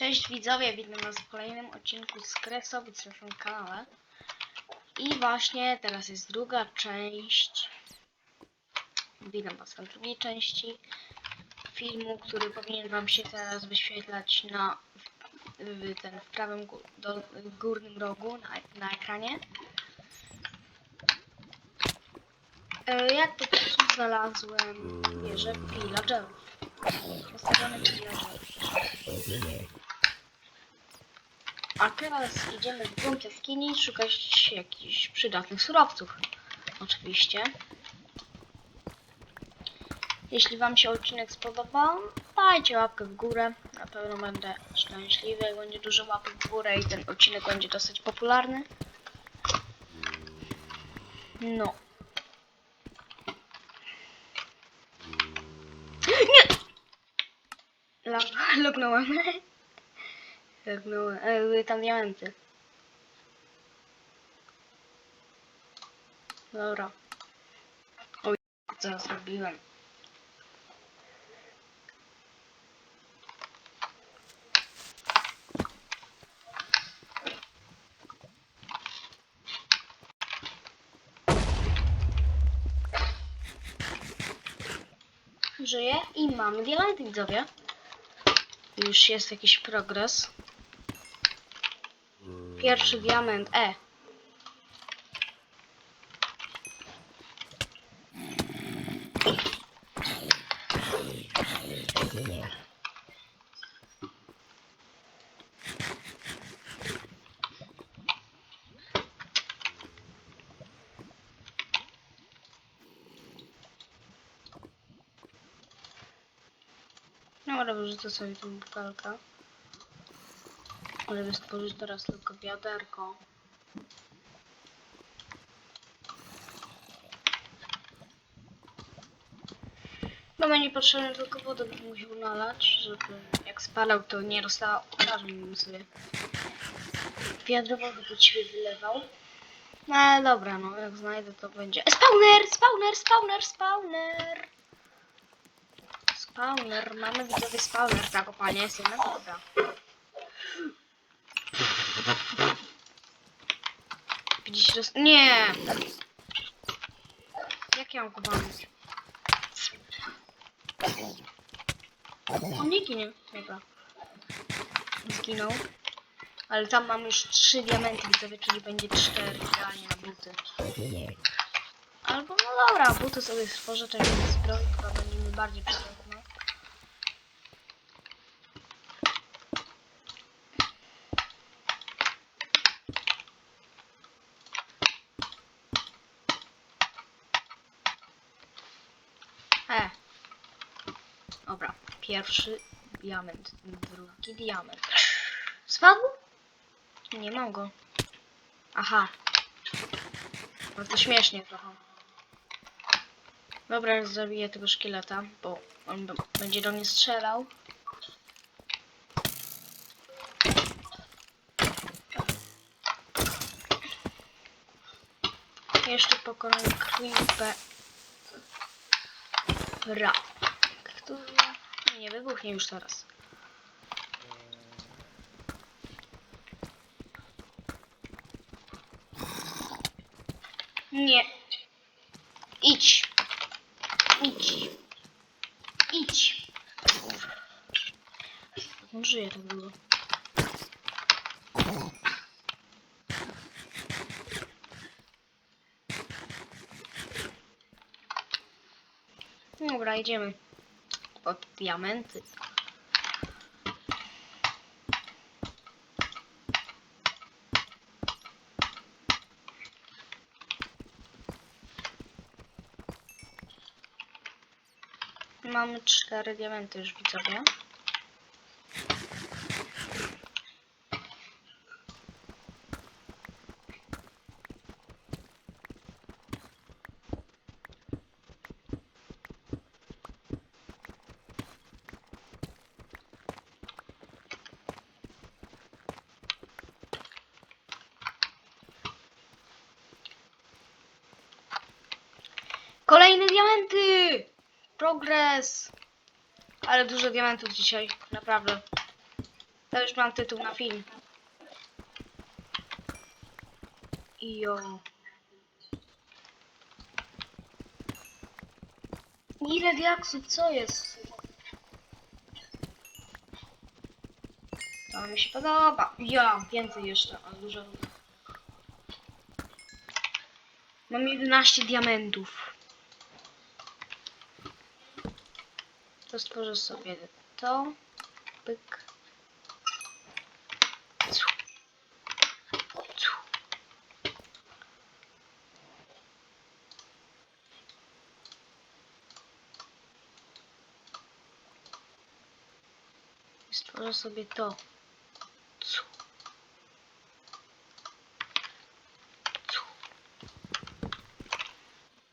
Cześć widzowie, witam was w kolejnym odcinku z Kresowic na naszym kanale. I właśnie teraz jest druga część. Witam was w drugiej części filmu, który powinien wam się teraz wyświetlać na w, ten w prawym górnym rogu na, na ekranie. E, to tu znalazłem wieżę villagerów. Postawiony villagerów. A teraz idziemy w głąb jaskini szukać jakichś przydatnych surowców. Oczywiście. Jeśli Wam się odcinek spodobał, dajcie łapkę w górę. Na pewno będę szczęśliwy, będzie dużo łapek w górę i ten odcinek będzie dosyć popularny. No. Nie! Log- Lognąłem. Lognąłem. E, były tam diamenty. Dobra. Oj, co zrobiłem? Żyję i mamy diamenty widzowie. Już jest jakiś progres. Pierwszy diament E. No dobra, wyrzucę sobie tą butelkę. Żeby stworzyć teraz tylko wiaderko. No będzie potrzebne tylko wodę bym musiał nalać, żeby jak spalał to nie rozstała obrażeń bym sobie wiadro wody do ciebie wylewał. No ale dobra, no jak znajdę to będzie... Spawner! Spawner! Spawner! Spawner! Spawner, mamy widzowie spawner, ta kopalnia jest jedna dobra. Widzicie, roz... Nie! Jak ja mam go bawić? On nie ginie, dobra. Zginął. Ale tam mam już trzy diamenty widzowie, czyli będzie cztery idealnie na buty. Albo no dobra, buty sobie stworzę, to jest zbroj, która będzie mi bardziej przydatna. E. Dobra, pierwszy diament, drugi diament. Spadł? Nie mam go. Aha. No to śmiesznie trochę. Dobra, zabiję tego szkieleta, bo on będzie do mnie strzelał. Jeszcze pokonam Creeper. Ra. Który nie wybuchnie już teraz. Nie. Idź. Idź. Idź. On żyje tak długo. Dobra, idziemy. Pod diamenty. Mamy cztery diamenty już widzowie. Kolejne diamenty! Progres! Ale dużo diamentów dzisiaj, naprawdę. To już mam tytuł na film. Jo. Ile diaksów, co jest? To mi się podoba. Ja, więcej jeszcze, ale dużo. Mam 11 diamentów. Stworzę sobie to. Pyk. Stworzę sobie to.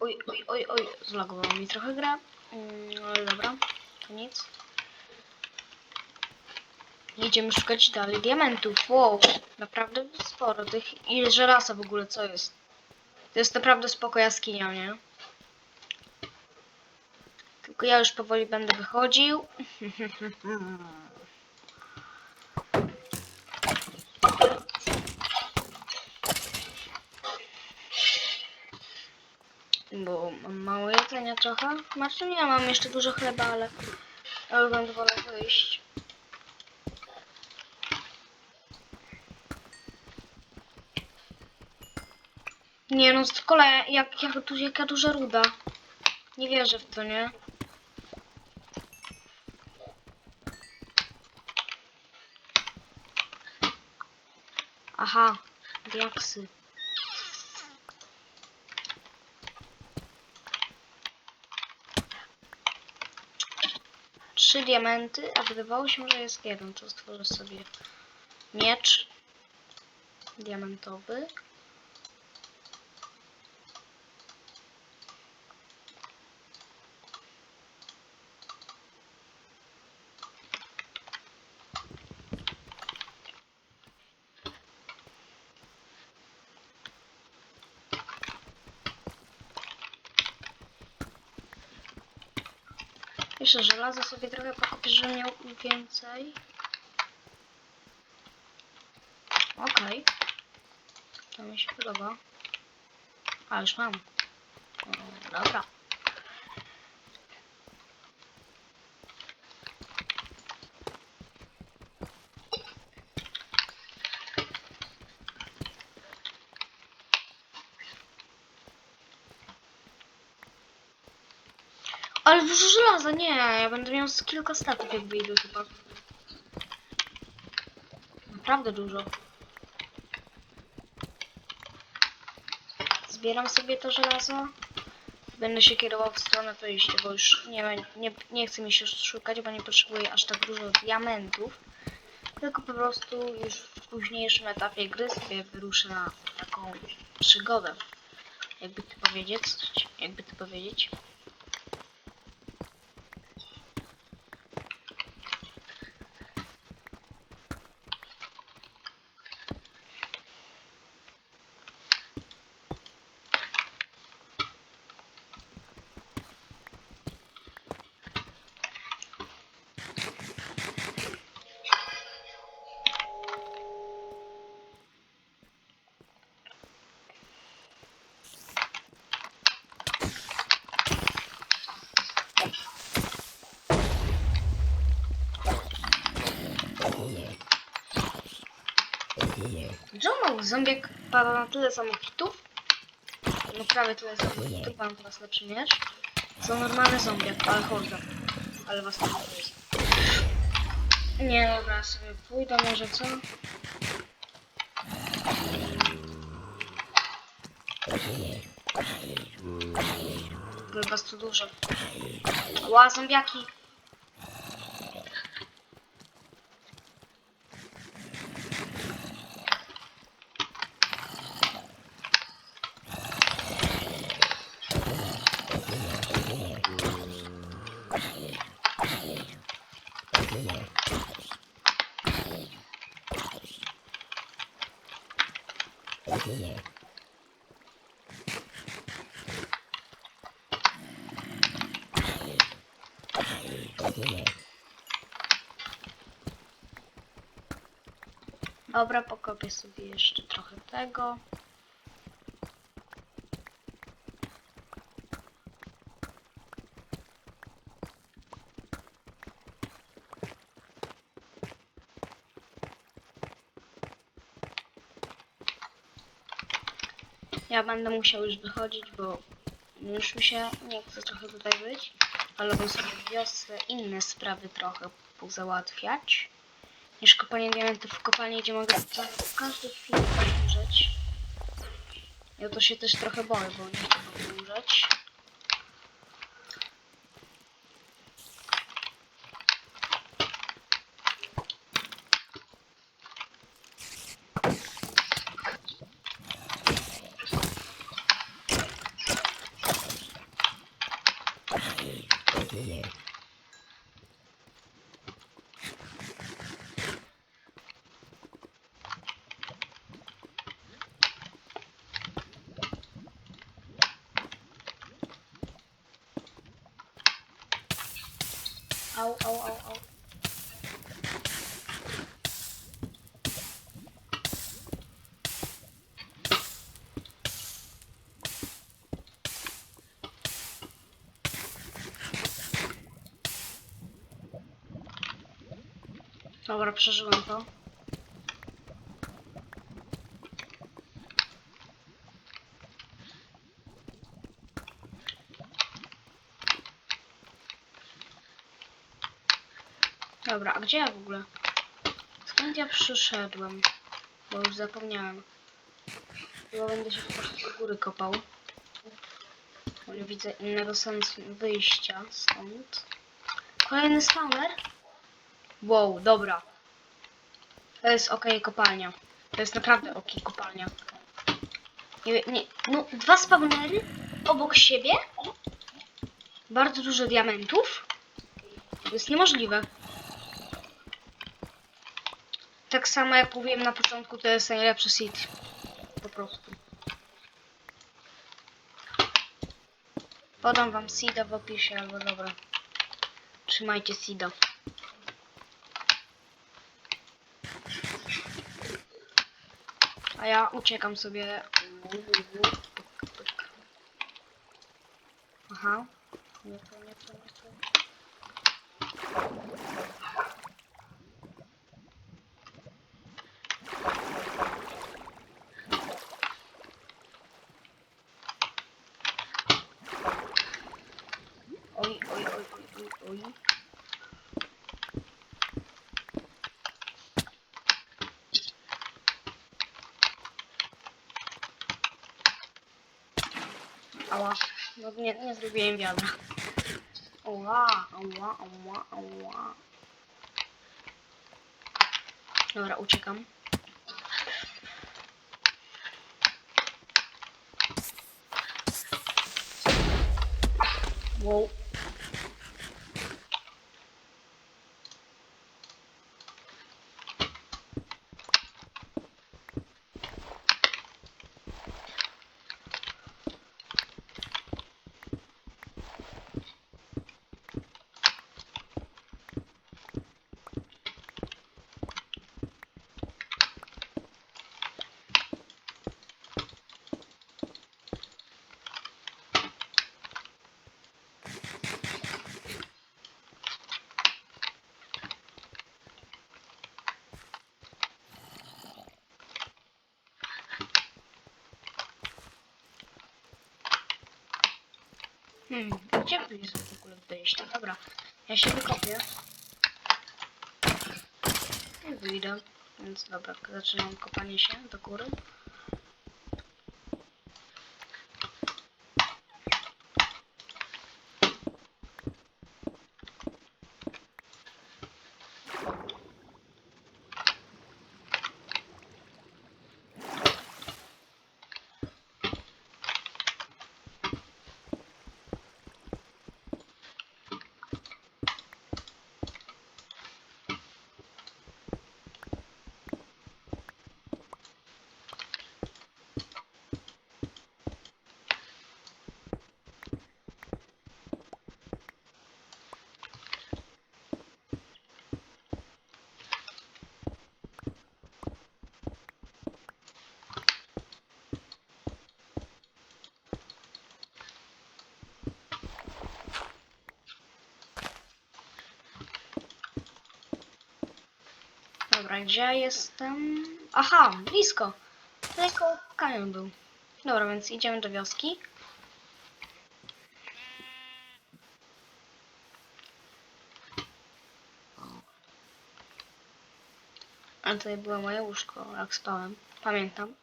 Oj, oj, oj, oj, zlagowało mi trochę gra. Mm, ale dobra, to nic. Idziemy szukać dalej diamentów. Wow, naprawdę sporo tych. Ile żelaza w ogóle, co jest? To jest naprawdę spoko jaskinia, nie? Tylko ja już powoli będę wychodził. Bo mam jedzenia trochę. Nie, mam jeszcze dużo chleba, ale... Ale będę wolał wyjść. Nie no, z kolei jak, jak, du- jaka duża ruda. Nie wierzę w to, nie? Aha, diaksy. Trzy diamenty, a wydawało się, że jest jeden. To stworzę sobie miecz diamentowy. Jeszcze żelazo sobie trochę pokopię, żebym miał więcej. Okej. To mi się podoba. A, już mam. Dobra. Ale dużo żelaza, nie, ja będę miał z kilka statów jak wyjdę chyba. Naprawdę dużo. Zbieram sobie to żelazo. Będę się kierował w stronę wyjścia, bo już nie, nie, nie chcę mi się szukać, bo nie potrzebuję aż tak dużo diamentów. Tylko po prostu już w późniejszym etapie gry sobie wyruszę na taką przygodę. Jakby to powiedzieć, jakby to powiedzieć. John zombiak pada na tyle samochitów. No prawie tyle samochitów, mam teraz lepszy miecz. Co normalny zombiak, ale horda. Ale was nie jest. Nie, dobra, sobie pójdę może, co? Były was tu dużo. Ła, zombiaki! daje. Dobra, pokopię sobie jeszcze trochę tego. Ja będę musiał już wychodzić, bo już mi się nie chce trochę tutaj być, ale bym sobie w wiosce inne sprawy trochę pozałatwiać niż kopanie diamentów w kopalni, gdzie mogę w każdej chwili umrzeć. Ja to się też trochę boję, bo nie chcę umrzeć. Au, au, au, au. Dobra, przeżyłem to. Dobra, a gdzie ja w ogóle? Skąd ja przyszedłem? Bo już zapomniałem. Chyba będę się po prostu do góry kopał. Nie widzę innego sensu wyjścia stąd. Kolejny spawner? Wow, dobra. To jest ok kopalnia. To jest naprawdę ok kopalnia. Nie, nie, no, dwa spawnery obok siebie. Bardzo dużo diamentów. To jest niemożliwe. Tak samo jak mówiłem na początku, to jest najlepszy seed. Po prostu. Podam wam seeda w opisie, albo dobra. Trzymajcie seeda. A ja uciekam sobie. Aha. Nie to, nie to, nie to. Oj, oj, oj, oj, oj, oj. Ała. No nie, nie zrobiłem wiadra. Ała, ała, ała, ała. Dobra, uciekam. Wow. Hmm, gdzie tu jest w ogóle wyjście? Dobra, ja się wykopię. I wyjdę. Więc dobra, zaczynam kopanie się do góry. Dobra, gdzie ja jestem? Aha, blisko. Tylko kamień był. Dobra, więc idziemy do wioski. A tutaj było moje łóżko, jak spałem. Pamiętam.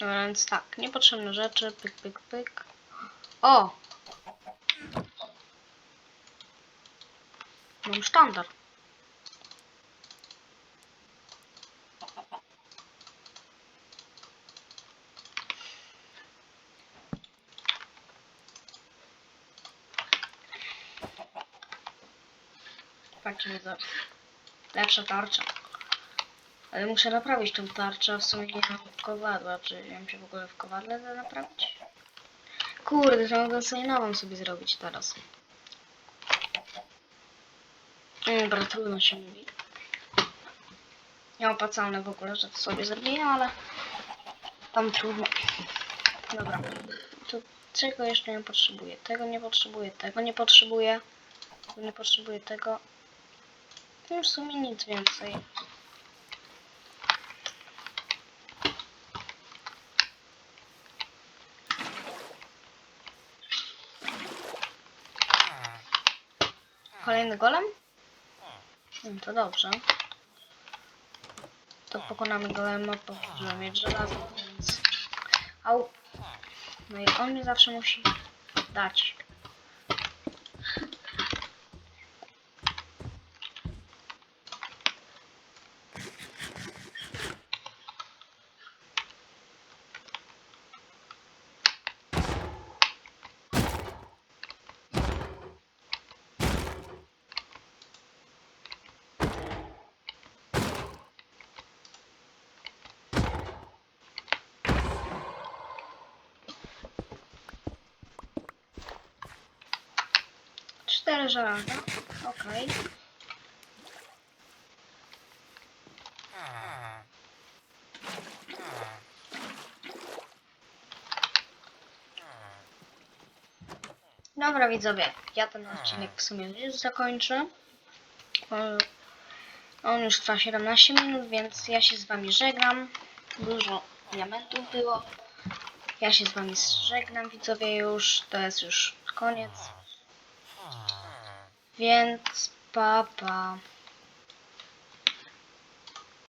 Dobra, więc tak, niepotrzebne rzeczy, pyk, pyk, pyk. O! Mam sztandar. Widzę. Lepsza tarcza. Ale muszę naprawić tą tarczę, w sumie nie mam kowadła. Czy wiem się w ogóle w kowadle da naprawić? Kurde, to mogę sobie nową sobie zrobić teraz. Dobra, trudno się mówi. Nieopłacalne w ogóle, że to sobie zrobiłem, ale tam trudno. Dobra. To czego jeszcze nie potrzebuję? Tego nie potrzebuję, tego nie potrzebuję. Tego nie potrzebuję tego. No w sumie nic więcej. Kolejny golem? No to dobrze. To pokonamy golema, bo żeby mieć żelazo, więc... Au. No i on mi zawsze musi dać. Cztery żelaza. Okej. Dobra widzowie, ja ten odcinek w sumie już zakończę. On już trwa 17 minut, więc ja się z wami żegnam. Dużo diamentów było. Ja się z wami żegnam widzowie już. To jest już koniec. Więc pa pa.